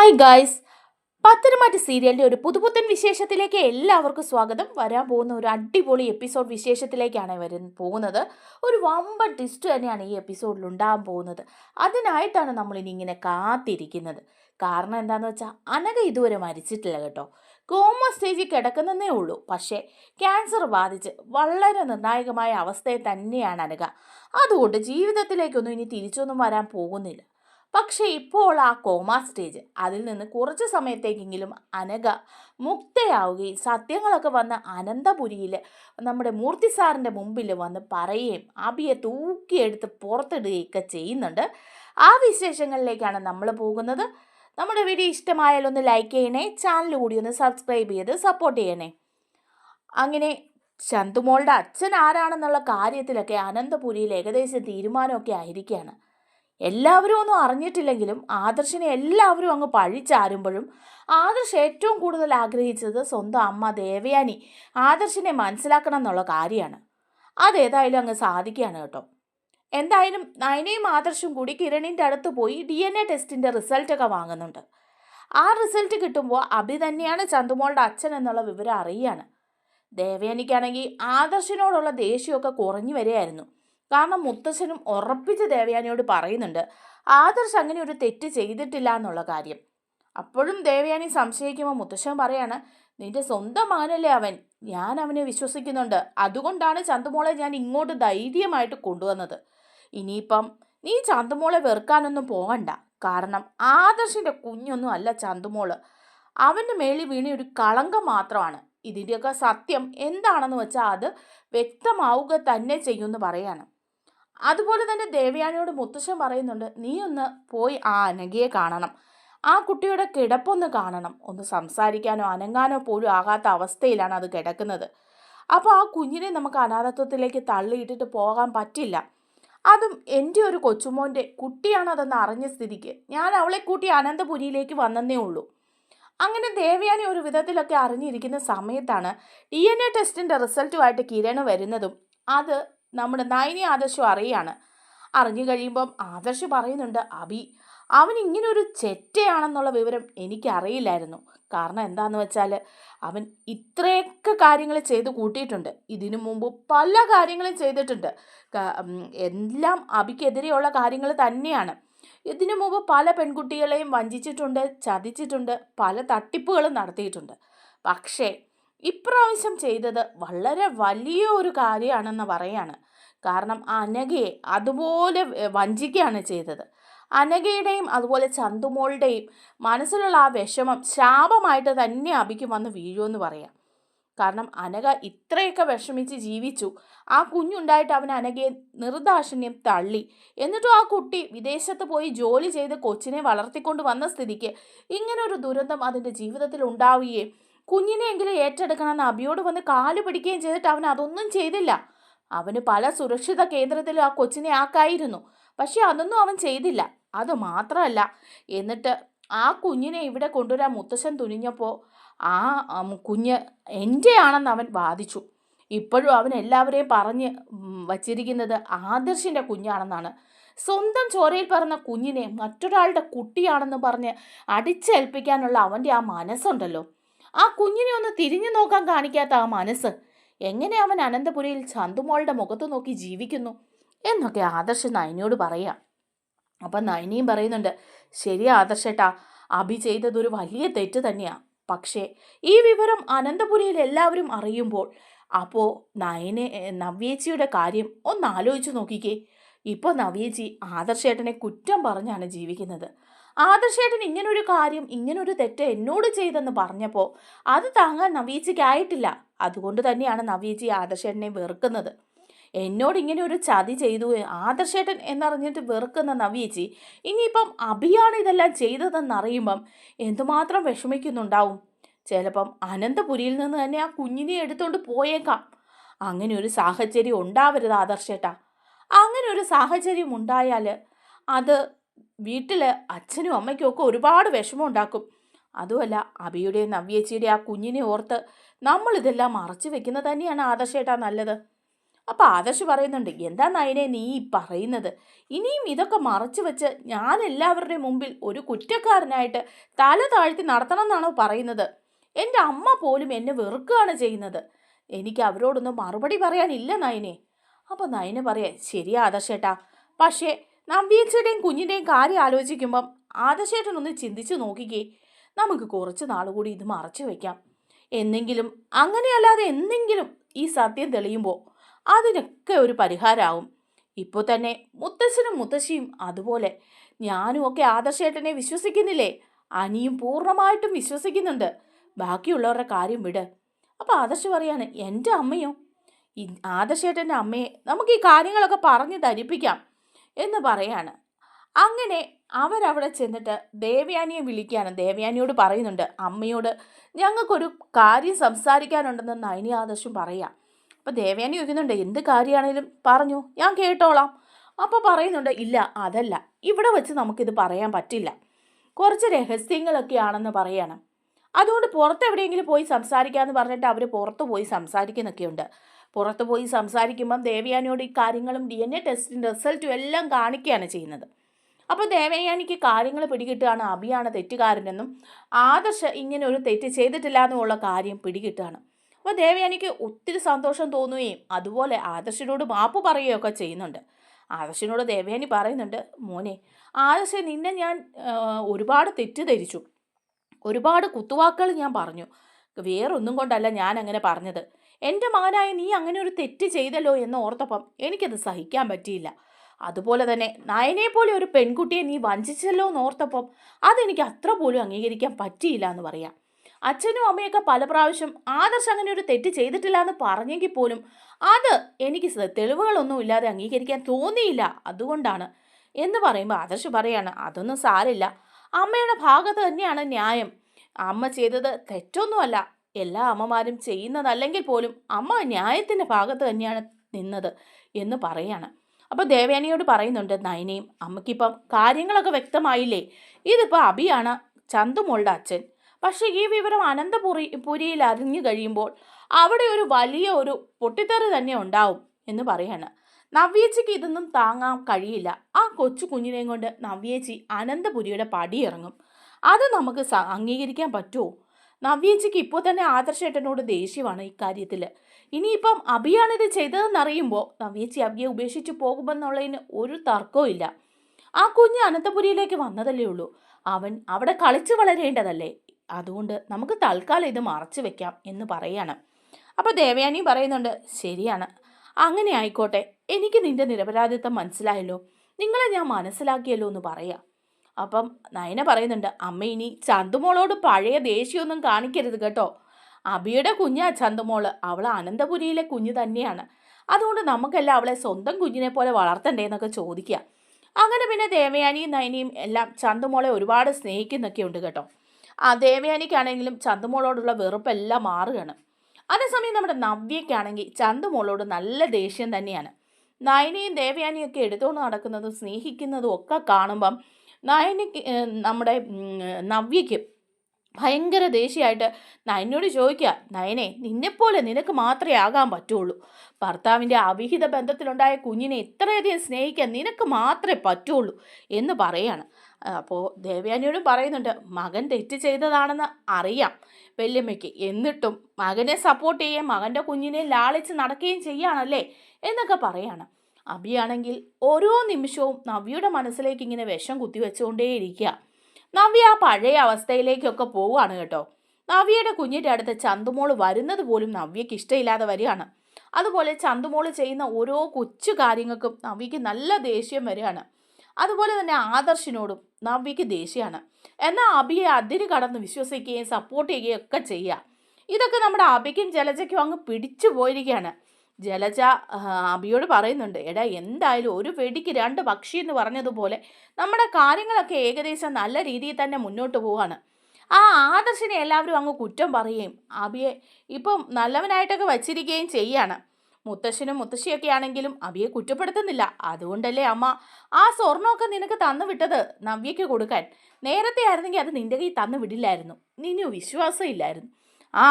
Hi guys പത്തനംമാറ്റ സീരിയലിന്റെ ഒരു പുതുപുത്തൻ വിശേഷത്തിലേക്ക് എല്ലാവർക്കും സ്വാഗതം. വരാൻ പോകുന്ന ഒരു അടിപൊളി എപ്പിസോഡ് വിശേഷത്തിലേക്കാണ് വരുന്ന പോകുന്നത്. ഒരു വമ്പൻ ട്വിസ്റ്റ് തന്നെയാണ് ഈ എപ്പിസോഡിൽ ഉണ്ടാകാൻ പോകുന്നത്. അതിനായിട്ടാണ് നമ്മളിനി ഇങ്ങനെ കാത്തിരിക്കുന്നത്. കാരണം എന്താണെന്ന് വെച്ചാൽ അനഘ ഇതുവരെ മരിച്ചിട്ടില്ല കേട്ടോ. കോമ സ്റ്റേജിൽ കിടക്കുന്നതേ ഉള്ളൂ. പക്ഷേ ക്യാൻസർ ബാധിച്ച് വളരെ നിർണായകമായ അവസ്ഥയെ തന്നെയാണ് അനഘ. അതുകൊണ്ട് ജീവിതത്തിലേക്കൊന്നും ഇനി തിരിച്ചൊന്നും വരാൻ പോകുന്നില്ല. പക്ഷേ ഇപ്പോൾ ആ കോമ സ്റ്റേജ് അതിൽ നിന്ന് കുറച്ച് സമയത്തേക്കെങ്കിലും അനഘ മുക്തയാവുകയും സത്യങ്ങളൊക്കെ വന്ന് അനന്തപുരിയിൽ നമ്മുടെ മൂർത്തി സാറിന്റെ മുമ്പിൽ വന്ന് പറയുകയും അബിയെ തൂക്കിയെടുത്ത് പുറത്തിടുകയൊക്കെ ചെയ്യുന്നുണ്ട്. ആ വിശേഷങ്ങളിലേക്കാണ് നമ്മൾ പോകുന്നത്. നമ്മുടെ വീഡിയോ ഇഷ്ടമായാൽ ഒന്ന് ലൈക്ക് ചെയ്യണേ ചാനൽ കൂടി ഒന്ന് സബ്സ്ക്രൈബ് ചെയ്ത് സപ്പോർട്ട് ചെയ്യണേ. അങ്ങനെ ചന്തുമോളുടെ അച്ഛൻ ആരാണെന്നുള്ള കാര്യത്തിലൊക്കെ അനന്തപുരിയിൽ ഏകദേശം തീരുമാനമൊക്കെ ആയിരിക്കുകയാണ്. എല്ലാവരും ഒന്നും അറിഞ്ഞിട്ടില്ലെങ്കിലും ആദർശിനെ എല്ലാവരും അങ്ങ് പഴിച്ചാരുമ്പോഴും ആദർശ് ഏറ്റവും കൂടുതൽ ആഗ്രഹിച്ചത് സ്വന്തം അമ്മ ദേവയാനി ആദർശിനെ മനസ്സിലാക്കണം എന്നുള്ള കാര്യമാണ്. അതേതായാലും അങ്ങ് സാധിക്കുകയാണ് കേട്ടോ. എന്തായാലും നയനയും ആദർശും കൂടി കിരണിന്റെ അടുത്ത് പോയി ഡി എൻ എ ടെസ്റ്റിന്റെ റിസൾട്ടൊക്കെ വാങ്ങുന്നുണ്ട്. ആ റിസൾട്ട് കിട്ടുമ്പോൾ അഭി തന്നെയാണ് ചന്തുമോളുടെ അച്ഛൻ എന്നുള്ള വിവരം അറിയുകയാണ്. ദേവയാനിക്കാണെങ്കിൽ ആദർശിനോടുള്ള ദേഷ്യമൊക്കെ കുറഞ്ഞു വരികയായിരുന്നു. കാരണം മുത്തശ്ശനും ഉറപ്പിച്ച് ദേവയാനിയോട് പറയുന്നുണ്ട് ആദർശ് അങ്ങനെ ഒരു തെറ്റ് ചെയ്തിട്ടില്ല എന്നുള്ള കാര്യം. അപ്പോഴും ദേവയാനി സംശയിക്കുമ്പോൾ മുത്തശ്ശൻ പറയാണ് നിന്റെ സ്വന്തം മകനല്ലേ അവൻ? ഞാൻ അവനെ വിശ്വസിക്കുന്നുണ്ട്. അതുകൊണ്ടാണ് ചന്തുമോളെ ഞാൻ ഇങ്ങോട്ട് ധൈര്യമായിട്ട് കൊണ്ടുവന്നത്. ഇനിയിപ്പം നീ ചന്തുമോളെ വെറുക്കാനൊന്നും പോകണ്ട കാരണം ആദർശിന്റെ കുഞ്ഞൊന്നും അല്ല ചന്തുമോൾ. അവന്റെ മേളിൽ വീണ ഒരു കളങ്കം മാത്രമാണ്. ഇതിന്റെയൊക്കെ സത്യം എന്താണെന്ന് വെച്ചാൽ അത് വ്യക്തമാവുക തന്നെ ചെയ്യുമെന്ന് പറയാണ്. അതുപോലെ തന്നെ ദേവയാനിയോട് മുത്തശ്ശൻ പറയുന്നുണ്ട് നീ ഒന്ന് പോയി ആ അനഘയെ കാണണം. ആ കുട്ടിയുടെ കിടപ്പൊന്ന് കാണണം. ഒന്ന് സംസാരിക്കാനോ അനങ്ങാനോ പോലും ആകാത്ത അവസ്ഥയിലാണ് അത് കിടക്കുന്നത്. അപ്പോൾ ആ കുഞ്ഞിനെ നമുക്ക് അനാഥത്വത്തിലേക്ക് തള്ളിയിട്ടിട്ട് പോകാൻ പറ്റില്ല. അതും എന്റെ ഒരു കൊച്ചുമോന്റെ കുട്ടിയാണതെന്ന് അറിഞ്ഞ സ്ഥിതിക്ക്. ഞാൻ അവളെ കൂട്ടി അനന്തപുരിയിലേക്ക് വന്നതേ ഉള്ളൂ. അങ്ങനെ ദേവയാനി ഒരു വിധത്തിലൊക്കെ അറിഞ്ഞിരിക്കുന്ന സമയത്താണ് ഡി എൻ എ ടെസ്റ്റിന്റെ റിസൾട്ടുമായിട്ട് കിരണ് വരുന്നതും അത് നമ്മുടെ നയനി ആദർശം അറിയാണ്. അറിഞ്ഞു കഴിയുമ്പം ആദർശ് പറയുന്നുണ്ട് അബി അവൻ ഇങ്ങനെ ഒരു ചെറ്റയാണെന്നുള്ള വിവരം എനിക്കറിയില്ലായിരുന്നു. കാരണം എന്താന്ന് വെച്ചാൽ അവൻ ഇത്രയൊക്കെ കാര്യങ്ങൾ ചെയ്ത് കൂട്ടിയിട്ടുണ്ട്. ഇതിനു മുമ്പ് പല കാര്യങ്ങളും ചെയ്തിട്ടുണ്ട്. എല്ലാം അബിക്കെതിരെയുള്ള കാര്യങ്ങൾ തന്നെയാണ്. ഇതിനു മുമ്പ് പല പെൺകുട്ടികളെയും വഞ്ചിച്ചിട്ടുണ്ട് ചതിച്ചിട്ടുണ്ട് പല തട്ടിപ്പുകളും നടത്തിയിട്ടുണ്ട്. പക്ഷേ ഇപ്രാവശ്യം ചെയ്തത് വളരെ വലിയ ഒരു കാര്യമാണെന്ന് പറയാണ്. കാരണം അനഘയെ അതുപോലെ വഞ്ചിക്കുകയാണ് ചെയ്തത്. അനഘയുടെയും അതുപോലെ ചന്തുമോളുടെയും മനസ്സിലുള്ള ആ വിഷമം ശാപമായിട്ട് തന്നെ അബിക്ക് വന്ന് വീഴുമെന്ന് പറയാം. കാരണം അനഘ ഇത്രയൊക്കെ വിഷമിച്ച് ജീവിച്ചു. ആ കുഞ്ഞുണ്ടായിട്ട് അവൻ അനഘയെ നിർദാക്ഷിണ്യം തള്ളി. എന്നിട്ടും ആ കുട്ടി വിദേശത്ത് പോയി ജോലി ചെയ്ത് കൊച്ചിനെ വളർത്തിക്കൊണ്ട് വന്ന സ്ഥിതിക്ക് ഇങ്ങനൊരു ദുരന്തം അതിന്റെ ജീവിതത്തിൽ ഉണ്ടാവുകയും കുഞ്ഞിനെയെങ്കിലും ഏറ്റെടുക്കണമെന്ന് അബിയോട് വന്ന് കാൽ പിടിക്കുകയും ചെയ്തിട്ട് അവൻ അതൊന്നും ചെയ്തില്ല. അവന് പല സുരക്ഷിത കേന്ദ്രത്തിലും ആ കൊച്ചിനെ ആക്കായിരുന്നു. പക്ഷെ അതൊന്നും അവൻ ചെയ്തില്ല. അത് മാത്രമല്ല എന്നിട്ട് ആ കുഞ്ഞിനെ ഇവിടെ കൊണ്ടുവരാൻ മുത്തശ്ശൻ തുനിഞ്ഞപ്പോൾ ആ കുഞ്ഞ് എന്റെ ആണെന്ന് അവൻ വാദിച്ചു. ഇപ്പോഴും അവൻ എല്ലാവരെയും പറഞ്ഞ് വച്ചിരിക്കുന്നത് ആദർശിന്റെ കുഞ്ഞാണെന്നാണ്. സ്വന്തം ചോരയിൽ പറഞ്ഞ കുഞ്ഞിനെ മറ്റൊരാളുടെ കുട്ടിയാണെന്ന് പറഞ്ഞ് അടിച്ചേൽപ്പിക്കാനുള്ള അവന്റെ ആ മനസ്സുണ്ടല്ലോ. ആ കുഞ്ഞിനെ ഒന്ന് തിരിഞ്ഞു നോക്കാൻ കാണിക്കാത്ത ആ മനസ്സ്. എങ്ങനെ അവൻ അനന്തപുരിയിൽ ചന്തുമോളുടെ മുഖത്ത് നോക്കി ജീവിക്കുന്നു? എന്നൊക്കെ ആദർശ് നയനിയോട് പറയാം. അപ്പം നയനിയും പറയുന്നുണ്ട് ശരി ആദർശേട്ടാ അഭി ചെയ്തതൊരു വലിയ തെറ്റ് തന്നെയാണ് പക്ഷേ ഈ വിവരം അനന്തപുരിയിൽ എല്ലാവരും അറിയുമ്പോൾ അപ്പോൾ നയനെ നവ്യേച്ചിയുടെ കാര്യം ഒന്ന് ആലോചിച്ച് നോക്കിക്കേ. ഇപ്പോൾ നവ്യേച്ചി ആദർശേട്ടനെ കുറ്റം പറഞ്ഞാണ് ജീവിക്കുന്നത്. ആദർശേട്ടൻ ഇങ്ങനൊരു കാര്യം ഇങ്ങനൊരു തെറ്റ് എന്നോട് ചെയ്തെന്ന് പറഞ്ഞപ്പോൾ അത് താങ്ങാൻ നവീജിക്കായിട്ടില്ല അതുകൊണ്ട് തന്നെയാണ് നവീജി ആദർശേട്ടനെ വെറുക്കുന്നത്. എന്നോട് ഇങ്ങനെ ഒരു ചതി ചെയ്തു ആദർശേട്ടൻ എന്നറിഞ്ഞിട്ട് വെറുക്കുന്ന നവീജി ഇനിയിപ്പം അഭിയാണ് ഇതെല്ലാം ചെയ്തതെന്നറിയുമ്പം എന്തുമാത്രം വിഷമിക്കുന്നുണ്ടാവും? ചിലപ്പം അനന്തപുരിയിൽ നിന്ന് തന്നെ ആ കുഞ്ഞിനെ എടുത്തുകൊണ്ട് പോയേക്കാം. അങ്ങനെ ഒരു സാഹചര്യം ഉണ്ടാവരുത് ആദർശേട്ടാ. അങ്ങനെ ഒരു സാഹചര്യം ഉണ്ടായാൽ അത് വീട്ടിൽ അച്ഛനും അമ്മയ്ക്കും ഒക്കെ ഒരുപാട് വിഷമം ഉണ്ടാക്കും. അതുമല്ല അബിയുടെയും നവ്യേച്ചിയുടെ ആ കുഞ്ഞിനെ ഓർത്ത് നമ്മളിതെല്ലാം മറച്ചു വെക്കുന്നത് തന്നെയാണ് ആദർശേട്ടാ നല്ലത്. അപ്പോൾ ആദർശ് പറയുന്നുണ്ട് എന്താ നയനെ നീ പറയുന്നത്? ഇനിയും ഇതൊക്കെ മറച്ചു വെച്ച് ഞാൻ എല്ലാവരുടെയും മുമ്പിൽ ഒരു കുറ്റക്കാരനായിട്ട് തല താഴ്ത്തി നടത്തണം എന്നാണോ പറയുന്നത്? എന്റെ അമ്മ പോലും എന്നെ വെറുക്കുകയാണ് ചെയ്യുന്നത്. എനിക്ക് അവരോടൊന്നും മറുപടി പറയാനില്ല നയനെ. അപ്പോൾ നയന് പറയാം ശരിയാ ആദർശേട്ടാ. പക്ഷേ നവ്യേച്ചയുടെയും കുഞ്ഞിന്റെയും കാര്യം ആലോചിക്കുമ്പം ആദർശേട്ടനൊന്ന് ചിന്തിച്ചു നോക്കിക്കേ. നമുക്ക് കുറച്ച് നാളുകൂടി ഇത് മറച്ചു വയ്ക്കാം എന്നെങ്കിലും അങ്ങനെയല്ലാതെ എന്തെങ്കിലും ഈ സത്യം തെളിയുമ്പോൾ അതിനൊക്കെ ഒരു പരിഹാരമാവും ഇപ്പോൾ തന്നെ മുത്തശ്ശനും മുത്തശ്ശിയും അതുപോലെ. ഞാനും ഒക്കെ ആദർശേട്ടനെ വിശ്വസിക്കുന്നില്ലേ? അനിയും പൂർണമായിട്ടും വിശ്വസിക്കുന്നുണ്ട്. ബാക്കിയുള്ളവരുടെ കാര്യം വിട്. അപ്പോൾ ആദർശ് പറയാണ് എന്റെ അമ്മയോ? ആദർശേട്ടന്റെ അമ്മയെ നമുക്ക് ഈ കാര്യങ്ങളൊക്കെ പറഞ്ഞ് ധരിപ്പിക്കാം. എന്ന് പറയാണ്. അങ്ങനെ അവരവിടെ ചെന്നിട്ട് ദേവയാനിയെ വിളിക്കുകയാണ്. ദേവയാനിയോട് പറയുന്നുണ്ട് അമ്മയോട് ഞങ്ങൾക്കൊരു കാര്യം സംസാരിക്കാനുണ്ടെന്ന് നൈനി ആദർശും പറയാം. അപ്പോൾ ദേവയാനി ചോദിക്കുന്നുണ്ട് എന്ത് കാര്യമാണേലും പറഞ്ഞു? ഞാൻ കേട്ടോളാം. അപ്പോൾ പറയുന്നുണ്ട് ഇല്ല അതല്ല. ഇവിടെ വെച്ച് നമുക്കിത് പറയാൻ പറ്റില്ല. കുറച്ച് രഹസ്യങ്ങളൊക്കെ ആണെന്ന് പറയണം. അതുകൊണ്ട് പുറത്ത് എവിടെയെങ്കിലും പോയി സംസാരിക്കാമെന്ന് പറഞ്ഞിട്ട് അവർ പുറത്ത് പോയി സംസാരിക്കുന്നൊക്കെയുണ്ട്. പുറത്ത് പോയി സംസാരിക്കുമ്പം ദേവയാനിയോട് ഈ കാര്യങ്ങളും ഡി എൻ എ ടെസ്റ്റിന്റെ റിസൾട്ടും എല്ലാം കാണിക്കുകയാണ് ചെയ്യുന്നത്. അപ്പോൾ ദേവയാനിക്ക് കാര്യങ്ങൾ പിടികിട്ടുകയാണ്. അഭിയാണ് തെറ്റുകാരനെന്നും ആദർശ ഇങ്ങനെ ഒരു തെറ്റ് ചെയ്തിട്ടില്ല എന്നുമുള്ള കാര്യം പിടികിട്ടുകയാണ്. അപ്പോൾ ദേവയാനിക്ക് ഒത്തിരി സന്തോഷം തോന്നുകയും അതുപോലെ ആദർശിനോട് മാപ്പ് പറയുകയൊക്കെ ചെയ്യുന്നുണ്ട്. ആദർശിനോട് ദേവയാനി പറയുന്നുണ്ട് മോനെ ആദർശ നിന്നെ ഞാൻ ഒരുപാട് തെറ്റിദ്ധരിച്ചു. ഒരുപാട് കുത്തുവാക്കുകൾ ഞാൻ പറഞ്ഞു. വേറൊന്നും കൊണ്ടല്ല ഞാൻ അങ്ങനെ പറഞ്ഞത്. എന്റെ മകനായ നീ അങ്ങനെ ഒരു തെറ്റ് ചെയ്തല്ലോ എന്ന് ഓർത്തപ്പം എനിക്കത് സഹിക്കാൻ പറ്റിയില്ല. അതുപോലെ തന്നെ നയനെ പോലെ ഒരു പെൺകുട്ടിയെ നീ വഞ്ചിച്ചല്ലോ എന്ന് ഓർത്തപ്പം അതെനിക്ക് അത്ര പോലും അംഗീകരിക്കാൻ പറ്റിയില്ല എന്ന് പറയാം. അച്ഛനും അമ്മയൊക്കെ പല പ്രാവശ്യം ആദർശ് അങ്ങനെ ഒരു തെറ്റ് ചെയ്തിട്ടില്ല എന്ന് പറഞ്ഞെങ്കിൽ പോലും അത് എനിക്ക് തെളിവുകളൊന്നും ഇല്ലാതെ അംഗീകരിക്കാൻ തോന്നിയില്ല. അതുകൊണ്ടാണ് എന്ന് പറയുമ്പോൾ ആദർശ് പറയാണ് അതൊന്നും സാരില്ല അമ്മയുടെ ഭാഗത്ത് തന്നെയാണ് ന്യായം. അമ്മ ചെയ്തത് തെറ്റൊന്നുമല്ല. എല്ലാ അമ്മമാരും ചെയ്യുന്നതല്ലെങ്കിൽ പോലും അമ്മ ന്യായത്തിന്റെ ഭാഗത്ത് തന്നെയാണ് നിന്നത് എന്ന് പറയാണ്. അപ്പോൾ ദേവയാനിയോട് പറയുന്നുണ്ട് നയനയും അമ്മയ്ക്കിപ്പം കാര്യങ്ങളൊക്കെ വ്യക്തമായില്ലേ? ഇതിപ്പോൾ അബിയാണ് ചന്തുമോളുടെ അച്ഛൻ. പക്ഷേ ഈ വിവരം അനന്തപുരി പുരിയിൽ അറിഞ്ഞു കഴിയുമ്പോൾ അവിടെ ഒരു വലിയ ഒരു പൊട്ടിത്തെറി തന്നെ ഉണ്ടാവും എന്ന് പറയാണ്. നവ്യേച്ചിക്ക് ഇതൊന്നും താങ്ങാൻ കഴിയില്ല. ആ കൊച്ചു കുഞ്ഞിനെയും കൊണ്ട് നവ്യേച്ചി അനന്തപുരിയുടെ പടിയിറങ്ങും. അത് നമുക്ക് അംഗീകരിക്കാൻ പറ്റുമോ? നവ്യേച്ചിക്ക് ഇപ്പോൾ തന്നെ ആദർശേട്ടനോട് ദേഷ്യമാണ് ഇക്കാര്യത്തിൽ ഇനിയിപ്പം അഭിയാണ് ഇത് ചെയ്തതെന്നറിയുമ്പോൾ നവ്യേച്ചി അഭിയെ ഉപേക്ഷിച്ച് പോകുമെന്നുള്ളതിന് ഒരു തർക്കവും ഇല്ല. ആ കുഞ്ഞ് അനന്തപുരിയിലേക്ക് വന്നതല്ലേ ഉള്ളൂ. അവൻ അവിടെ കളിച്ചു വളരേണ്ടതല്ലേ? അതുകൊണ്ട് നമുക്ക് തൽക്കാലം ഇത് മറച്ചു വെക്കാം എന്ന് പറയാണ്. അപ്പോൾ ദേവയാനി പറയുന്നുണ്ട് ശരിയാണ്. അങ്ങനെ ആയിക്കോട്ടെ. എനിക്ക് നിന്റെ നിരപരാധിത്വം മനസ്സിലായല്ലോ. നിങ്ങളെ ഞാൻ മനസ്സിലാക്കിയല്ലോ എന്ന് പറയാം. അപ്പം നയന പറയുന്നുണ്ട് അമ്മ ഇനി ചന്തുമോളോട് പഴയ ദേഷ്യമൊന്നും കാണിക്കരുത് കേട്ടോ. അബിയുടെ കുഞ്ഞാ ചന്തുമോൾ. അവൾ അനന്തപുരിയിലെ കുഞ്ഞ് തന്നെയാണ്. അതുകൊണ്ട് നമുക്കെല്ലാം അവളെ സ്വന്തം കുഞ്ഞിനെ പോലെ വളർത്തണ്ടേ എന്നൊക്കെ ചോദിക്കുക അങ്ങനെ പിന്നെ ദേവയാനിയും നയനിയും എല്ലാം ചന്തുമോളെ ഒരുപാട് സ്നേഹിക്കുന്നൊക്കെ ഉണ്ട് കേട്ടോ. ആ ദേവയാനിക്കാണെങ്കിലും ചന്തുമോളോടുള്ള വെറുപ്പെല്ലാം മാറുകയാണ്. അതേസമയം നമ്മുടെ നവ്യക്കാണെങ്കിൽ ചന്തുമോളോട് നല്ല ദേഷ്യം തന്നെയാണ്. നയനയും ദേവയാനിയും ഒക്കെ എടുത്തുകൊണ്ട് നടക്കുന്നതും സ്നേഹിക്കുന്നതും ഒക്കെ കാണുമ്പം നയനയ്ക്ക് നമ്മുടെ നവ്യയ്ക്ക് ഭയങ്കര ദേഷ്യമായിട്ട് നയനോട് ചോദിക്കുക നയനെ നിന്നെപ്പോലെ നിനക്ക് മാത്രമേ ആകാൻ പറ്റുള്ളൂ. ഭർത്താവിന്റെ അവിഹിത ബന്ധത്തിലുണ്ടായ കുഞ്ഞിനെ ഇത്രയധികം സ്നേഹിക്കാൻ നിനക്ക് മാത്രമേ പറ്റുള്ളൂ എന്ന് പറയാണ്. അപ്പോൾ ദേവയാനിയോടും പറയുന്നുണ്ട് മകൻ തെറ്റ് ചെയ്തതാണെന്ന് അറിയാം വല്യമ്മയ്ക്ക്. എന്നിട്ടും മകനെ സപ്പോർട്ട് ചെയ്യുകയും മകന്റെ കുഞ്ഞിനെ ലാളിച്ച് നടക്കുകയും ചെയ്യാണല്ലേ എന്നൊക്കെ പറയാണ്. അബിയാണെങ്കിൽ ഓരോ നിമിഷവും നവ്യയുടെ മനസ്സിലേക്ക് ഇങ്ങനെ വിഷം കുത്തിവെച്ചുകൊണ്ടേയിരിക്കുക നവ്യ ആ പഴയ അവസ്ഥയിലേക്കൊക്കെ പോവുകയാണ് കേട്ടോ. നവ്യയുടെ കുഞ്ഞിന്റെ അടുത്ത് ചന്തുമോൾ വരുന്നത് പോലും നവ്യയ്ക്ക് ഇഷ്ടമില്ലാതെ വരികയാണ്. അതുപോലെ ചന്തുമോൾ ചെയ്യുന്ന ഓരോ കൊച്ചു കാര്യങ്ങൾക്കും നവ്യയ്ക്ക് നല്ല ദേഷ്യം വരികയാണ്. അതുപോലെ തന്നെ ആദർശിനോടും നവ്യയ്ക്ക് ദേഷ്യമാണ്. എന്നാൽ അബിയെ അതിര് കടന്ന് വിശ്വസിക്കുകയും സപ്പോർട്ട് ചെയ്യുകയും ഒക്കെ ചെയ്യുക ഇതൊക്കെ നമ്മുടെ അബിക്കും ജലജയ്ക്കും അങ്ങ് പിടിച്ചു പോയിരിക്കുകയാണ്. ജലജ അബിയോട് പറയുന്നുണ്ട് എടാ എന്തായാലും ഒരു വെടിക്ക് രണ്ട് പക്ഷി എന്ന് പറഞ്ഞതുപോലെ നമ്മുടെ കാര്യങ്ങളൊക്കെ ഏകദേശം നല്ല രീതിയിൽ തന്നെ മുന്നോട്ട് പോവാണ്. ആ ആദർശിനെ എല്ലാവരും അങ്ങ് കുറ്റം പറയുകയും അബിയെ ഇപ്പം നല്ലവനായിട്ടൊക്കെ വച്ചിരിക്കുകയും ചെയ്യാണ്. മുത്തശ്ശനും മുത്തശ്ശിയൊക്കെ ആണെങ്കിലും അബിയെ കുറ്റപ്പെടുത്തുന്നില്ല. അതുകൊണ്ടല്ലേ അമ്മ ആ സ്വർണമൊക്കെ നിനക്ക് തന്നു വിട്ടത് നവ്യയ്ക്ക് കൊടുക്കാൻ? നേരത്തെ ആയിരുന്നെങ്കിൽ അത് നിന്റെ കയ്യിൽ തന്നു വിടില്ലായിരുന്നു. നിന്നു വിശ്വാസം ഇല്ലായിരുന്നു ആ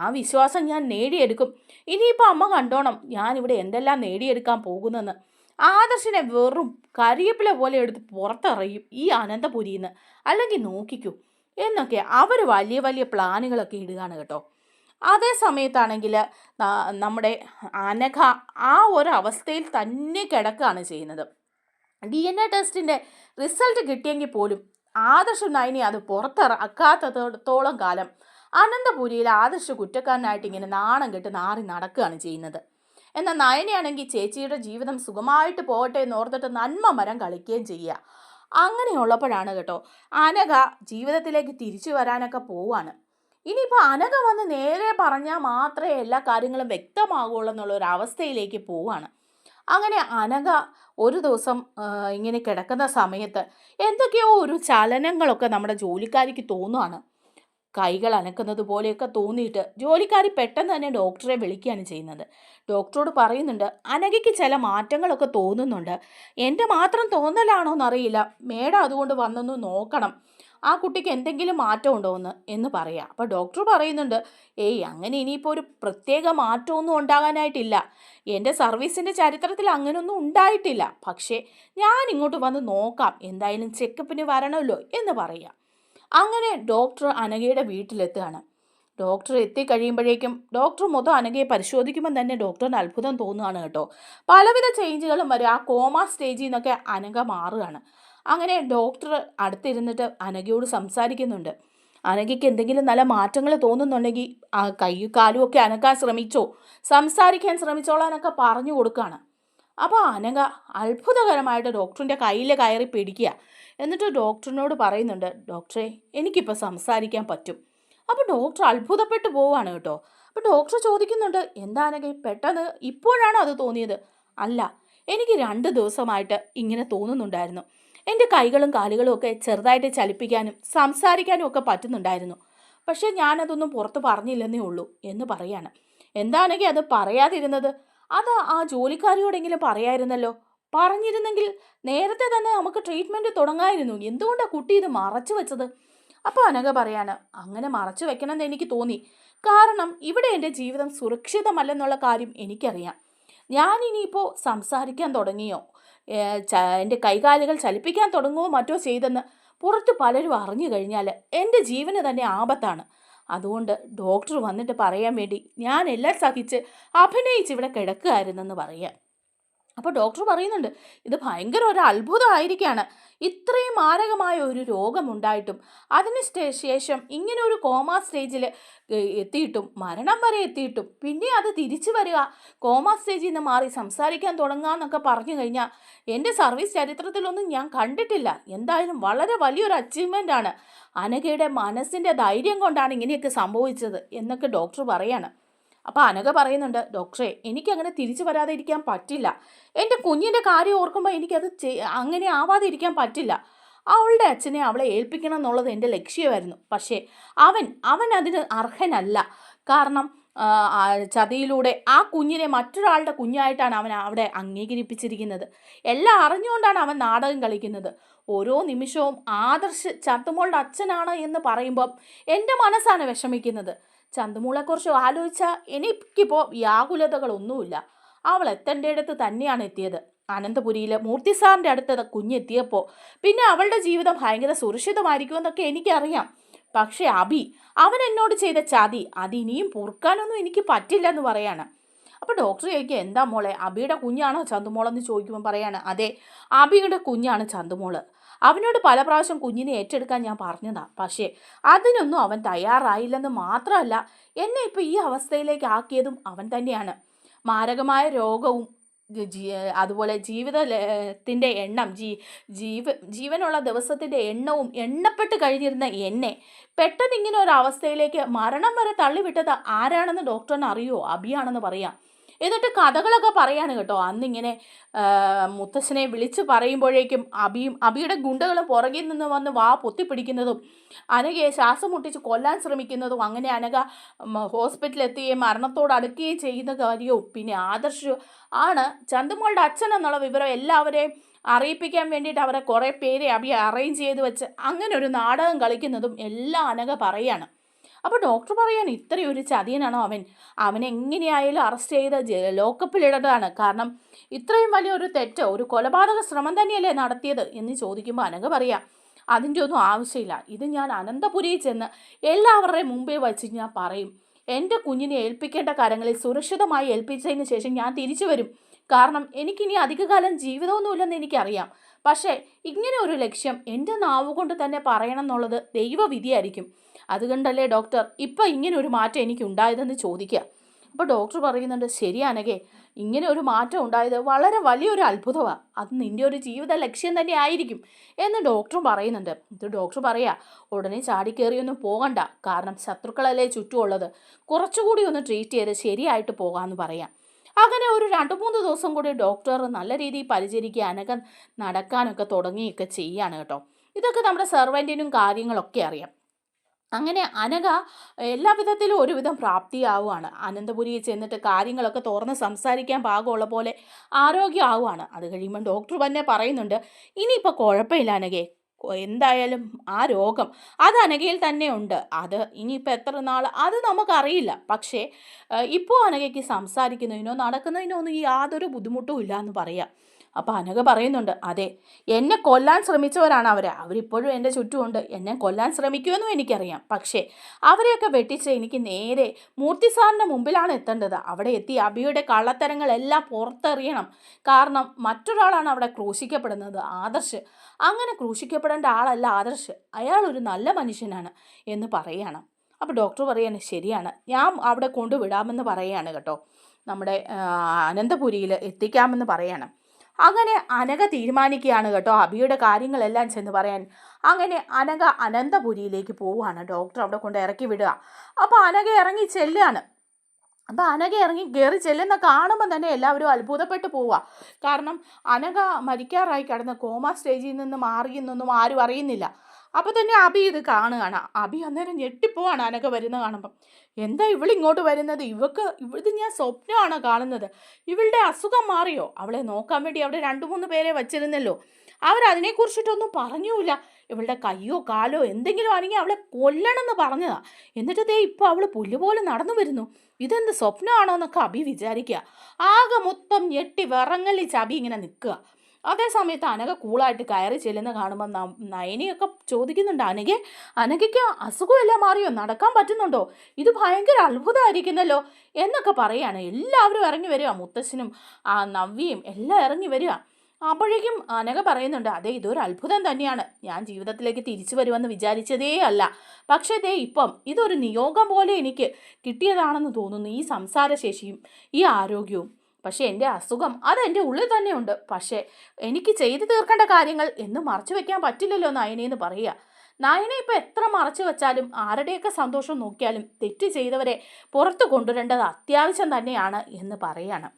ആ വിശ്വാസം ഞാൻ നേടിയെടുക്കും. ഇനിയിപ്പോൾ അമ്മ കണ്ടോണം ഞാനിവിടെ എന്തെല്ലാം നേടിയെടുക്കാൻ പോകുന്നെന്ന്. ആദർശിനെ വെറും കരിയപ്പിലെ പോലെ എടുത്ത് പുറത്തിറയും ഈ അനന്തപുരിയിൽ നിന്ന് അല്ലെങ്കിൽ നോക്കിക്കൂ എന്നൊക്കെ അവർ വലിയ വലിയ പ്ലാനുകളൊക്കെ ഇടുകയാണ് കേട്ടോ. അതേ സമയത്താണെങ്കിൽ നമ്മുടെ അനഘ ആ ഒരു അവസ്ഥയിൽ തന്നെ കിടക്കുകയാണ് ചെയ്യുന്നത്. ഡി എൻ എ ടെസ്റ്റിന്റെ റിസൾട്ട് കിട്ടിയെങ്കിൽ പോലും ആദർശം നയനെ അത് പുറത്തിറക്കാത്തത്തോളം കാലം അനന്തപുരിയിൽ ആദർശ കുറ്റക്കാരനായിട്ട് ഇങ്ങനെ നാണം കെട്ട് നാറി നടക്കുകയാണ് ചെയ്യുന്നത്. എന്നാൽ നയനയാണെങ്കിൽ ചേച്ചിയുടെ ജീവിതം സുഖമായിട്ട് പോകട്ടെ എന്ന് ഓർത്തിട്ട് നന്മ മരം കളിക്കുകയും ചെയ്യുക. അങ്ങനെയുള്ളപ്പോഴാണ് കേട്ടോ അനഘ ജീവിതത്തിലേക്ക് തിരിച്ചു വരാനൊക്കെ പോവാണ്. ഇനിയിപ്പോൾ അനഘ വന്ന് നേരെ പറഞ്ഞാൽ മാത്രമേ എല്ലാ കാര്യങ്ങളും വ്യക്തമാകുള്ളൂ എന്നുള്ള ഒരു അവസ്ഥയിലേക്ക് പോവാണ്. അങ്ങനെ അനഘ ഒരു ദിവസം ഇങ്ങനെ കിടക്കുന്ന സമയത്ത് എന്തൊക്കെയോ ഒരു ചലനങ്ങളൊക്കെ നമ്മുടെ ജോലിക്കാരിക്ക് തോന്നുകയാണ് കൈകൾ അനക്കുന്നത് പോലെയൊക്കെ തോന്നിയിട്ട് ജോലിക്കാരി പെട്ടെന്ന് തന്നെ ഡോക്ടറെ വിളിക്കുകയാണ് ചെയ്യുന്നത്. ഡോക്ടറോട് പറയുന്നുണ്ട് അനഘയ്ക്ക് ചില മാറ്റങ്ങളൊക്കെ തോന്നുന്നുണ്ട്. എന്റെ മാത്രം തോന്നലാണോ എന്നറിയില്ല. മേഡം അതുകൊണ്ട് വന്നൊന്ന് നോക്കണം. ആ കുട്ടിക്ക് എന്തെങ്കിലും മാറ്റം ഉണ്ടോ എന്ന്? എന്ന് പറയാം. അപ്പോൾ ഡോക്ടർ പറയുന്നുണ്ട് ഏയ് അങ്ങനെ ഇനിയിപ്പോൾ ഒരു പ്രത്യേക മാറ്റമൊന്നും ഉണ്ടാകാനായിട്ടില്ല. എന്റെ സർവീസിന്റെ ചരിത്രത്തിൽ അങ്ങനെയൊന്നും ഉണ്ടായിട്ടില്ല. പക്ഷേ ഞാൻ ഇങ്ങോട്ട് വന്ന് നോക്കാം. എന്തായാലും ചെക്കപ്പിന് വരണമല്ലോ എന്ന് പറയാം. അങ്ങനെ ഡോക്ടർ അനഘയുടെ വീട്ടിലെത്തുകയാണ്. ഡോക്ടർ എത്തിക്കഴിയുമ്പോഴേക്കും ഡോക്ടർ മൊത്തം അനഘയെ പരിശോധിക്കുമ്പോൾ തന്നെ ഡോക്ടറിന് അത്ഭുതം തോന്നുകയാണ് കേട്ടോ. പലവിധ ചേഞ്ചുകളും വരും. ആ കോമ സ്റ്റേജിൽ നിന്നൊക്കെ അനഘ മാറുകയാണ്. അങ്ങനെ ഡോക്ടർ അടുത്തിരുന്നിട്ട് അനഘയോട് സംസാരിക്കുന്നുണ്ട്. അനഘയ്ക്ക് എന്തെങ്കിലും നല്ല മാറ്റങ്ങൾ തോന്നുന്നുണ്ടെങ്കിൽ ആ കൈയും കാലും ഒക്കെ അനക്കാൻ ശ്രമിച്ചോ സംസാരിക്കാൻ ശ്രമിച്ചോളാനൊക്കെ പറഞ്ഞു കൊടുക്കുകയാണ്. അപ്പോൾ അനഘ അത്ഭുതകരമായിട്ട് ഡോക്ടറിന്റെ കയ്യിൽ കയറി പിടിക്കുക. എന്നിട്ട് ഡോക്ടറിനോട് പറയുന്നുണ്ട് ഡോക്ടറെ എനിക്കിപ്പോൾ സംസാരിക്കാൻ പറ്റും. അപ്പോൾ ഡോക്ടർ അത്ഭുതപ്പെട്ടു പോവാണ് കേട്ടോ. അപ്പോൾ ഡോക്ടർ ചോദിക്കുന്നുണ്ട് എന്താണെങ്കിൽ പെട്ടെന്ന് ഇപ്പോഴാണോ അത് തോന്നിയത്? അല്ല എനിക്ക് രണ്ട് ദിവസമായിട്ട് ഇങ്ങനെ തോന്നുന്നുണ്ടായിരുന്നു. എന്റെ കൈകളും കാലുകളും ഒക്കെ ചെറുതായിട്ട് ചലിപ്പിക്കാനും സംസാരിക്കാനും ഒക്കെ പറ്റുന്നുണ്ടായിരുന്നു. പക്ഷേ ഞാനതൊന്നും പുറത്ത് പറഞ്ഞില്ലെന്നേ ഉള്ളൂ എന്ന് പറയാണ്. എന്താണെങ്കിൽ അത് പറയാതിരുന്നത്? അത് ആ ജോലിക്കാരിയോടെങ്കിലും പറയായിരുന്നല്ലോ. പറഞ്ഞിരുന്നെങ്കിൽ നേരത്തെ തന്നെ നമുക്ക് ട്രീറ്റ്മെന്റ് തുടങ്ങായിരുന്നു. എന്തുകൊണ്ടാണ് കുട്ടി ഇത് മറച്ചു വെച്ചത്? അപ്പോൾ അനഘ പറയാണ് അങ്ങനെ മറച്ചു വെക്കണമെന്ന് എനിക്ക് തോന്നി. കാരണം ഇവിടെ എന്റെ ജീവിതം സുരക്ഷിതമല്ലെന്നുള്ള കാര്യം എനിക്കറിയാം. ഞാൻ ഇനിയിപ്പോൾ സംസാരിക്കാൻ തുടങ്ങിയോ? എന്റെ കൈകാലുകൾ ചലിപ്പിക്കാൻ തുടങ്ങുമോ മറ്റോ ചെയ്തെന്ന് പുറത്ത് പലരും അറിഞ്ഞു കഴിഞ്ഞാൽ എന്റെ ജീവന് തന്നെ ആപത്താണ്. അതുകൊണ്ട് ഡോക്ടർ വന്നിട്ട് പറയാൻ വേണ്ടി ഞാൻ എല്ലാം സഹിച്ച് അഭിനയിച്ച് ഇവിടെ കിടക്കുകയായിരുന്നെന്ന് പറയാം. അപ്പോൾ ഡോക്ടർ പറയുന്നുണ്ട് ഇത് ഭയങ്കര ഒരു അത്ഭുതമായിരിക്കുകയാണ് ഇത്രയും മാരകമായ ഒരു രോഗമുണ്ടായിട്ടും അതിന് ശേഷം ഇങ്ങനെ ഒരു കോമ സ്റ്റേജിൽ എത്തിയിട്ടും മരണം വരെ എത്തിയിട്ടും പിന്നെ അത് തിരിച്ചു വരിക കോമ സ്റ്റേജിൽ നിന്ന് മാറി സംസാരിക്കാൻ തുടങ്ങുക എന്നൊക്കെ പറഞ്ഞു കഴിഞ്ഞാൽ എന്റെ സർവീസ് ചരിത്രത്തിലൊന്നും ഞാൻ കണ്ടിട്ടില്ല. എന്തായാലും വളരെ വലിയൊരു അച്ചീവ്മെന്റ് ആണ്. അനഘയുടെ മനസ്സിന്റെ ധൈര്യം കൊണ്ടാണ് ഇങ്ങനെയൊക്കെ സംഭവിച്ചത് എന്നൊക്കെ ഡോക്ടർ പറയാണ്. അപ്പോൾ അനഘ പറയുന്നുണ്ട് ഡോക്ടറെ എനിക്കങ്ങനെ തിരിച്ചു വരാതെ ഇരിക്കാൻ പറ്റില്ല. എന്റെ കുഞ്ഞിന്റെ കാര്യം ഓർക്കുമ്പോൾ എനിക്കത് അങ്ങനെ ആവാതെ ഇരിക്കാൻ പറ്റില്ല. അവളുടെ അച്ഛനെ അവളെ ഏൽപ്പിക്കണം എന്നുള്ളത് എന്റെ ലക്ഷ്യമായിരുന്നു. പക്ഷേ അവൻ അവൻ അതിന് അർഹനല്ല. കാരണം ചതിയിലൂടെ ആ കുഞ്ഞിനെ മറ്റൊരാളുടെ കുഞ്ഞായിട്ടാണ് അവൻ അവിടെ അംഗീകരിപ്പിച്ചിരിക്കുന്നത്. എല്ലാം അറിഞ്ഞുകൊണ്ടാണ് അവൻ നാടകം കളിക്കുന്നത്. ഓരോ നിമിഷവും ആദർശ് ചത്തുമോളുടെ അച്ഛനാണ് എന്ന് പറയുമ്പം എന്റെ മനസ്സാണ് വിഷമിക്കുന്നത്. ചന്തുമോളെക്കുറിച്ച് ആലോചിച്ചാൽ എനിക്കിപ്പോൾ വ്യാകുലതകളൊന്നുമില്ല. അവൾ എത്തേണ്ടയിടത്ത് തന്നെയാണ് എത്തിയത്. അനന്തപുരിയിലെ മൂർത്തി സാറിന്റെ അടുത്ത് കുഞ്ഞെത്തിയപ്പോൾ പിന്നെ അവളുടെ ജീവിതം ഭയങ്കര സുരക്ഷിതമായിരിക്കുമെന്നൊക്കെ എനിക്കറിയാം. പക്ഷേ അഭി അവൻ എന്നോട് ചെയ്ത ചതി അത് ഇനിയും പൊറുക്കാനൊന്നും എനിക്ക് പറ്റില്ല എന്ന് പറയാണ്. അപ്പോൾ ഡോക്ടർ ചോദിക്കുക എന്താ മോളെ അബിയുടെ കുഞ്ഞാണോ ചന്തുമോളെന്ന് ചോദിക്കുമ്പോൾ പറയാണ്. അതെ അബിയുടെ കുഞ്ഞാണ് ചന്തുമോൾ. അവനോട് പല പ്രാവശ്യം കുഞ്ഞിനെ ഏറ്റെടുക്കാൻ ഞാൻ പറഞ്ഞതാ. പക്ഷേ അതിനൊന്നും അവൻ തയ്യാറായില്ലെന്ന് മാത്രമല്ല എന്നെ ഇപ്പോൾ ഈ അവസ്ഥയിലേക്ക് ആക്കിയതും അവൻ തന്നെയാണ്. മാരകമായ രോഗവും അതുപോലെ ജീവിതത്തിന്റെ എണ്ണം ജീ ജീവ ജീവനുള്ള ദിവസത്തിന്റെ എണ്ണവും എണ്ണപ്പെട്ട് കഴിഞ്ഞിരുന്ന എന്നെ പെട്ടെന്ന് ഇങ്ങനെ ഒരു അവസ്ഥയിലേക്ക് മരണം വരെ തള്ളിവിട്ടത് ആരാണെന്ന് ഡോക്ടറിന് അറിയോ? അഭിയാണെന്ന് പറയാം. എന്നിട്ട് കഥകളൊക്കെ പറയാണ് കേട്ടോ. അന്നിങ്ങനെ മുത്തശ്ശനെ വിളിച്ച് പറയുമ്പോഴേക്കും അബിയും അബിയുടെ ഗുണ്ടകളും പുറകിൽ നിന്ന് വന്ന് വാ പൊത്തിപ്പിടിക്കുന്നതും അനഘയെ ശ്വാസം മുട്ടിച്ച് കൊല്ലാൻ ശ്രമിക്കുന്നതും അങ്ങനെ അനഘ ഹോസ്പിറ്റലിലെത്തുകയും മരണത്തോട് അടുക്കുകയും ചെയ്യുന്ന കാര്യവും പിന്നെ ആദർശ് ആണ്. ചന്തുമോളുടെ അച്ഛൻ എന്നുള്ള വിവരം എല്ലാവരെയും അറിയിപ്പിക്കാൻ വേണ്ടിയിട്ട് അവരെ കുറേ പേരെ അബി അറേഞ്ച് ചെയ്ത് വെച്ച് അങ്ങനെ ഒരു നാടകം കളിക്കുന്നതും എല്ലാം അനഘ പറയാണ്. അപ്പോൾ ഡോക്ടർ പറയാൻ ഇത്രയും ഒരു ചതിയനാണോ അവൻ? എങ്ങനെയായാലും അറസ്റ്റ് ചെയ്ത് ലോക്കപ്പിലിടതാണ് കാരണം ഇത്രയും വലിയൊരു തെറ്റ് ഒരു കൊലപാതക ശ്രമം തന്നെയല്ലേ നടത്തിയത് എന്ന് ചോദിക്കുമ്പോൾ അനഘ പറയാം അതിന്റെ ഒന്നും ആവശ്യമില്ല. ഇത് ഞാൻ അനന്തപുരിയിൽ ചെന്ന് എല്ലാവരുടെയും മുമ്പേ വച്ച് ഞാൻ പറയും. എന്റെ കുഞ്ഞിനെ ഏൽപ്പിക്കേണ്ട കാര്യങ്ങളിൽ സുരക്ഷിതമായി ഏൽപ്പിച്ചതിന് ശേഷം ഞാൻ തിരിച്ചു വരും. കാരണം എനിക്കിനി അധികകാലം ജീവിതമൊന്നുമില്ലെന്ന് എനിക്കറിയാം. പക്ഷേ ഇങ്ങനെ ഒരു ലക്ഷ്യം എന്റെ നാവ് കൊണ്ട് തന്നെ പറയണം എന്നുള്ളത് ദൈവവിധിയായിരിക്കും. അതുകൊണ്ടല്ലേ ഡോക്ടർ? ഇപ്പം ഇങ്ങനെ ഒരു മാറ്റം എനിക്ക് ഉണ്ടായതെന്ന് ചോദിക്കുക. അപ്പോൾ ഡോക്ടർ പറയുന്നുണ്ട് ശരിയാനകെ ഇങ്ങനെ ഒരു മാറ്റം ഉണ്ടായത് വളരെ വലിയൊരു അത്ഭുതമാണ് അത് നിന്റെ ഒരു ജീവിത ലക്ഷ്യം തന്നെ ആയിരിക്കും. എന്ന് ഡോക്ടറും പറയുന്നുണ്ട്. ഇത് ഡോക്ടർ പറയാ ഉടനെ ചാടിക്കേറിയൊന്നും പോകണ്ട. കാരണം ശത്രുക്കളല്ലേ ചുറ്റുമുള്ളത്. കുറച്ചുകൂടി ഒന്ന് ട്രീറ്റ് ചെയ്ത് ശരിയായിട്ട് പോകാമെന്ന് പറയാം. അങ്ങനെ ഒരു രണ്ട് മൂന്ന് ദിവസം കൂടി ഡോക്ടർ നല്ല രീതിയിൽ പരിചരിക്കുക അനക നടക്കാനൊക്കെ തുടങ്ങിയൊക്കെ ചെയ്യാണ് കേട്ടോ. ഇതൊക്കെ നമ്മുടെ സെർവന്റിനും കാര്യങ്ങളൊക്കെ അറിയാം. അങ്ങനെ അനഘ എല്ലാ വിധത്തിലും ഒരുവിധം പ്രാപ്തിയാവുകയാണ് അനന്തപുരിയിൽ ചെന്നിട്ട് കാര്യങ്ങളൊക്കെ തുറന്ന് സംസാരിക്കാൻ പാകമുള്ള പോലെ ആരോഗ്യമാവുകയാണ് അത് കഴിയുമ്പോൾ ഡോക്ടർ തന്നെ പറയുന്നുണ്ട് ഇനിയിപ്പോൾ കുഴപ്പമില്ല അനഘേ. എന്തായാലും ആ രോഗം അത് അനഘയിൽ തന്നെ ഉണ്ട്. അത് ഇനിയിപ്പോൾ എത്ര നാൾ അത് നമുക്കറിയില്ല. പക്ഷേ ഇപ്പോൾ അനഘയ്ക്ക് സംസാരിക്കുന്നതിനോ നടക്കുന്നതിനോ ഒന്നും യാതൊരു ബുദ്ധിമുട്ടും ഇല്ല എന്ന് പറയാം. അപ്പോൾ അനഘ പറയുന്നുണ്ട് അതെ എന്നെ കൊല്ലാൻ ശ്രമിച്ചവരാണ് അവർ അവരിപ്പോഴും എന്റെ ചുറ്റുമുണ്ട്. എന്നെ കൊല്ലാൻ ശ്രമിക്കുമെന്നും എനിക്കറിയാം. പക്ഷേ അവരെയൊക്കെ വെട്ടിച്ച് എനിക്ക് നേരെ മൂർത്തി സാറിന്റെ മുമ്പിലാണ് എത്തേണ്ടത്. അവിടെ എത്തി അബിയുടെ കള്ളത്തരങ്ങളെല്ലാം പുറത്തെറിയണം. കാരണം മറ്റൊരാളാണ് അവിടെ ക്രൂശിക്കപ്പെടുന്നത്. ആദർശ്. അങ്ങനെ ക്രൂശിക്കപ്പെടേണ്ട ആളല്ല ആദർശ്. അയാൾ ഒരു നല്ല മനുഷ്യനാണ് എന്ന് പറയുകയാണ് അപ്പോൾ ഡോക്ടർ പറയാണ് ശരിയാണ്. ഞാൻ അവിടെ കൊണ്ടുവിടാമെന്ന് പറയാണ് കേട്ടോ. നമ്മുടെ അനന്തപുരിയിൽ എത്തിക്കാമെന്ന് പറയാണ്. അങ്ങനെ അനഘ തീരുമാനിക്കുകയാണ് കേട്ടോ അബിയുടെ കാര്യങ്ങളെല്ലാം ചെന്ന് പറയാൻ. അങ്ങനെ അനഘ അനന്തപുരിയിലേക്ക് പോവുകയാണ്. ഡോക്ടർ അവിടെ കൊണ്ട് ഇറക്കി വിടുക. അപ്പോൾ അനഘ ഇറങ്ങി ചെല്ലുകയാണ്. അപ്പോൾ അനഘ ഇറങ്ങി കയറി ചെല്ലുന്ന കാണുമ്പോൾ തന്നെ എല്ലാവരും അത്ഭുതപ്പെട്ടു പോവുക. കാരണം അനഘ മരിക്കാറായി കിടന്ന് കോമ സ്റ്റേജിൽ നിന്ന് മാറിയെന്നൊന്നും ആരും അറിയുന്നില്ല. അപ്പോൾ തന്നെ അബി ഇത് കാണുകയാണ്. അബി അന്നേരം ഞെട്ടിപ്പോവാണ് അനക വരുന്ന കാണുമ്പം. എന്താ ഇവളിങ്ങോട്ട് വരുന്നത്? ഇവക്ക് ഇത് ഞാൻ സ്വപ്നമാണോ കാണുന്നത്. ഇവളുടെ അസുഖം മാറിയോ? അവളെ നോക്കാൻ വേണ്ടി അവിടെ രണ്ട് മൂന്ന് പേരെ വച്ചിരുന്നല്ലോ. അവരതിനെക്കുറിച്ചിട്ടൊന്നും പറഞ്ഞൂല ഇവളുടെ കയ്യോ കാലോ എന്തെങ്കിലും ആണെങ്കിൽ അവളെ കൊല്ലണമെന്ന് പറഞ്ഞതാ. എന്നിട്ട് ദേ ഇപ്പോൾ അവൾ പുല്ലുപോലെ നടന്നു വരുന്നു. ഇതെന്ത് സ്വപ്നമാണോ എന്നൊക്കെ അബി വിചാരിക്കുക. ആകെ മൊത്തം ഞെട്ടി വിറങ്ങലിച്ച് അബി ഇങ്ങനെ നിൽക്കുക. അതേ സമയത്ത് അനഘ കൂളായിട്ട് കയറി ചെല്ലുന്ന കാണുമ്പോൾ നയനിയൊക്കെ ചോദിക്കുന്നുണ്ട് അനഘെ അനഘയ്ക്ക് അസുഖമെല്ലാം മാറിയോ? നടക്കാൻ പറ്റുന്നുണ്ടോ? ഇത് ഭയങ്കര അത്ഭുതമായിരിക്കുന്നല്ലോ? എന്നൊക്കെ പറയാണ്. എല്ലാവരും ഇറങ്ങി വരിക മുത്തശ്ശനും ആ നവ്യയും എല്ലാം ഇറങ്ങി വരിക. അപ്പോഴേക്കും അനക പറയുന്നുണ്ട് അതെ ഇതൊരു അത്ഭുതം തന്നെയാണ്. ഞാൻ ജീവിതത്തിലേക്ക് തിരിച്ചു വരുമെന്ന് വിചാരിച്ചതേ അല്ല. പക്ഷേ ദേ ഇപ്പം ഇതൊരു നിയോഗം പോലെ എനിക്ക് കിട്ടിയതാണെന്ന് തോന്നുന്നു ഈ സംസാരശേഷിയും ഈ ആരോഗ്യവും. പക്ഷേ എന്റെ അസുഖം അത് എന്റെ ഉള്ളിൽ തന്നെയുണ്ട്. പക്ഷേ എനിക്ക് ചെയ്തു തീർക്കേണ്ട കാര്യങ്ങൾ എന്ന് മറച്ചു വെക്കാൻ പറ്റില്ലല്ലോ നയനെന്ന് പറയുക. നയനെ ഇപ്പം എത്ര മറച്ചു വെച്ചാലും ആരുടെയൊക്കെ സന്തോഷം നോക്കിയാലും തെറ്റ് ചെയ്തവരെ പുറത്തു കൊണ്ടുവരേണ്ടത് അത്യാവശ്യം തന്നെയാണ് എന്ന് പറയാണ്.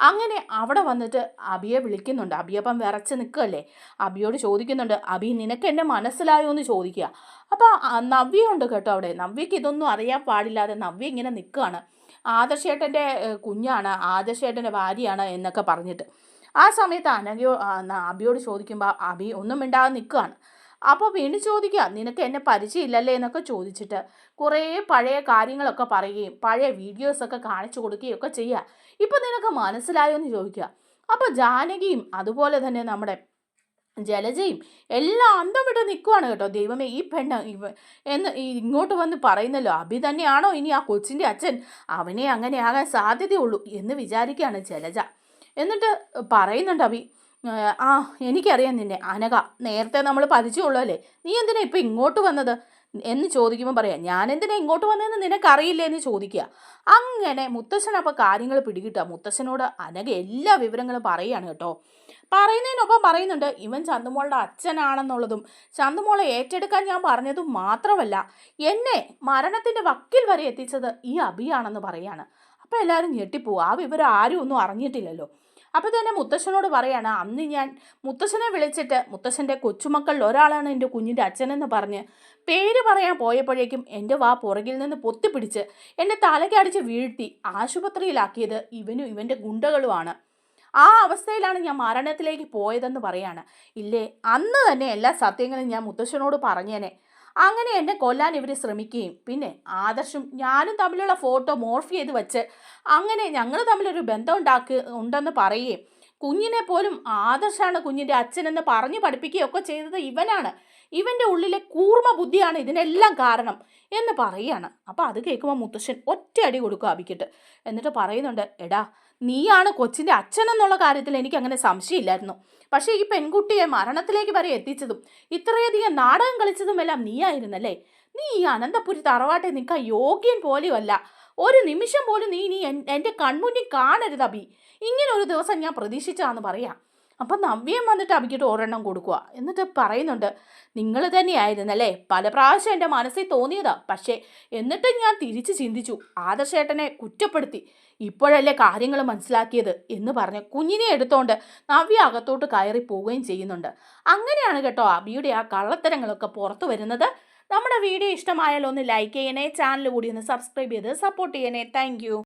അങ്ങനെ അവിടെ വന്നിട്ട് അബിയെ വിളിക്കുന്നുണ്ട്. അബിയപ്പം വിറച്ച് നിൽക്കുകയല്ലേ? അബിയോട് ചോദിക്കുന്നുണ്ട് അബി നിനക്ക് എന്നെ മനസ്സിലായോ എന്ന് ചോദിക്കുക. അപ്പോൾ നവ്യ ഉണ്ട് കേട്ടോ അവിടെ. നവ്യക്ക് ഇതൊന്നും അറിയാൻ പാടില്ലാതെ നവ്യ ഇങ്ങനെ നിൽക്കുകയാണ്. ആദർശേട്ടന്റെ കുഞ്ഞാണ് ആദർശേട്ടന്റെ ഭാര്യയാണ് എന്നൊക്കെ പറഞ്ഞിട്ട്. ആ സമയത്ത് അനഘയോ ആ, അബിയോട് ചോദിക്കുമ്പോൾ അബി ഒന്നും മിണ്ടാതെ നിൽക്കുകയാണ്. അപ്പോൾ വീണ്ടും ചോദിക്കുക നിനക്ക് എന്നെ പരിചയമില്ലല്ലേ? എന്നൊക്കെ ചോദിച്ചിട്ട് കുറേ പഴയ കാര്യങ്ങളൊക്കെ പറയുകയും പഴയ വീഡിയോസൊക്കെ കാണിച്ചു കൊടുക്കുകയും ഒക്കെ ചെയ്യുക. ഇപ്പം നിനക്ക് മനസ്സിലായോ എന്ന് ചോദിക്കുക. അപ്പോൾ ജാനകിയും അതുപോലെ തന്നെ നമ്മുടെ ജലജയും എല്ലാം അന്തം വിട്ട് നിൽക്കുവാണ് കേട്ടോ. ദൈവമേ ഈ പെണ്ണ് ഇവ എന്ന് ഇങ്ങോട്ട് വന്ന് പറയുന്നല്ലോ. അഭി തന്നെയാണോ ഇനി ആ കൊച്ചിന്റെ അച്ഛൻ? അവനെ അങ്ങനെ ആകാൻ സാധ്യതയുള്ളൂ എന്ന് വിചാരിക്കുകയാണ് ജലജ. എന്നിട്ട് പറയുന്നുണ്ട് അഭി "ഏഹ്, ആ എനിക്കറിയാം നിന്നെ. അനക നേരത്തെ നമ്മൾ പരിചയമുള്ളല്ലേ നീ എന്തിനാ ഇപ്പം ഇങ്ങോട്ട് വന്നത്? എന്ന് ചോദിക്കുമ്പോൾ പറയാം ഞാൻ എന്തിനാ ഇങ്ങോട്ട് വന്നതെന്ന് നിനക്കറിയില്ലേ എന്ന് ചോദിക്കുക. അങ്ങനെ മുത്തശ്ശൻ അപ്പോൾ കാര്യങ്ങൾ പിടികിട്ടുക. മുത്തശ്ശനോട് അനഘ എല്ലാ വിവരങ്ങളും പറയുകയാണ് കേട്ടോ. പറയുന്നതിനൊപ്പം പറയുന്നുണ്ട് ഇവൻ ചന്തുമോളുടെ അച്ഛനാണെന്നുള്ളതും ചന്തുമോളെ ഏറ്റെടുക്കാൻ ഞാൻ പറഞ്ഞതും മാത്രമല്ല എന്നെ മരണത്തിന്റെ വക്കിൽ വരെ എത്തിച്ചത് ഈ അഭിയാണെന്ന് പറയാണ് അപ്പോൾ എല്ലാവരും ഞെട്ടിപ്പോവും. ആ വിവരം ആരും ഒന്നും അറിഞ്ഞിട്ടില്ലല്ലോ. അപ്പോൾ തന്നെ മുത്തശ്ശനോട് പറയാണ് അന്ന് ഞാൻ മുത്തശ്ശനെ വിളിച്ചിട്ട് മുത്തശ്ശന്റെ കൊച്ചുമക്കളിൽ ഒരാളാണ് എന്റെ കുഞ്ഞിന്റെ അച്ഛനെന്ന് പറഞ്ഞ് പേര് പറയാൻ പോയപ്പോഴേക്കും എന്റെ വാ പുറകിൽ നിന്ന് പൊത്തിപ്പിടിച്ച് എന്നെ തലക്കടിച്ച് വീഴ്ത്തി ആശുപത്രിയിലാക്കിയത് ഇവനും ഇവന്റെ ഗുണ്ടകളുമാണ്. ആ അവസ്ഥയിലാണ് ഞാൻ മരണത്തിലേക്ക് പോയതെന്ന് പറയാണ്. ഇല്ലേ അന്ന് തന്നെ എല്ലാ സത്യങ്ങളും ഞാൻ മുത്തശ്ശനോട് പറഞ്ഞേനെ. അങ്ങനെ എന്നെ കൊല്ലാൻ ഇവർ ശ്രമിക്കുകയും പിന്നെ ആദർശും ഞാനും തമ്മിലുള്ള ഫോട്ടോ മോർഫ് ചെയ്ത് വെച്ച് അങ്ങനെ ഞങ്ങൾ തമ്മിലൊരു ബന്ധം ഉണ്ടാക്കുക ഉണ്ടെന്ന് പറയുകയും കുഞ്ഞിനെ പോലും ആദർശാണ് കുഞ്ഞിന്റെ അച്ഛനെന്ന് പറഞ്ഞു പഠിപ്പിക്കുകയൊക്കെ ചെയ്തത് ഇവനാണ്. ഇവന്റെ ഉള്ളിലെ കൂർമ്മ ബുദ്ധിയാണ് ഇതിനെല്ലാം കാരണം എന്ന് പറയുകയാണ് അപ്പോൾ അത് കേൾക്കുമ്പോൾ മുത്തശ്ശൻ ഒറ്റയടി കൊടുക്കുക അബിക്കിട്ട്. എന്നിട്ട് പറയുന്നുണ്ട് എടാ നീയാണ് കൊച്ചിന്റെ അച്ഛനെന്നുള്ള കാര്യത്തിൽ എനിക്ക് അങ്ങനെ സംശയമില്ലായിരുന്നു. പക്ഷേ ഈ പെൺകുട്ടിയെ മരണത്തിലേക്ക് വരെ എത്തിച്ചതും ഇത്രയധികം നാടകം കളിച്ചതുമെല്ലാം നീയായിരുന്നല്ലേ? നീ ഈ അനന്തപുരി തറവാട്ടെ നിൽക്കാൻ യോഗ്യൻ പോലെയല്ല ഒരു നിമിഷം പോലും നീ നീ എന്റെ കൺമുന്നിൽ കാണരുത് അബി. ഇങ്ങനെ ഒരു ദിവസം ഞാൻ പ്രതീക്ഷിച്ചാന്ന് പറയാം. അപ്പം നവ്യം വന്നിട്ട് അബിക്കിട്ട് ഒരെണ്ണം കൊടുക്കുക എന്നിട്ട് പറയുന്നുണ്ട് നിങ്ങൾ തന്നെയായിരുന്നല്ലേ? പല പ്രാവശ്യം എന്റെ മനസ്സിൽ തോന്നിയതാ. പക്ഷേ എന്നിട്ട് ഞാൻ തിരിച്ച് ചിന്തിച്ചു. ആദർശേട്ടനെ കുറ്റപ്പെടുത്തി. ഇപ്പോഴല്ലേ കാര്യങ്ങൾ മനസ്സിലാക്കിയത് എന്ന് പറഞ്ഞ് കുഞ്ഞിനെ എടുത്തോണ്ട് നവ്യ അകത്തോട്ട് കയറി പോവുകയും ചെയ്യുന്നുണ്ട്. അങ്ങനെയാണ് കേട്ടോ അബിയുടെ ആ കള്ളത്തരങ്ങളൊക്കെ പുറത്തു വരുന്നത്. നമ്മുടെ വീഡിയോ ഇഷ്ടമായാലൊന്ന് ലൈക്ക് ചെയ്യണേ ചാനൽ കൂടി ഒന്ന് സബ്സ്ക്രൈബ് ചെയ്ത് സപ്പോർട്ട് ചെയ്യണേ. താങ്ക്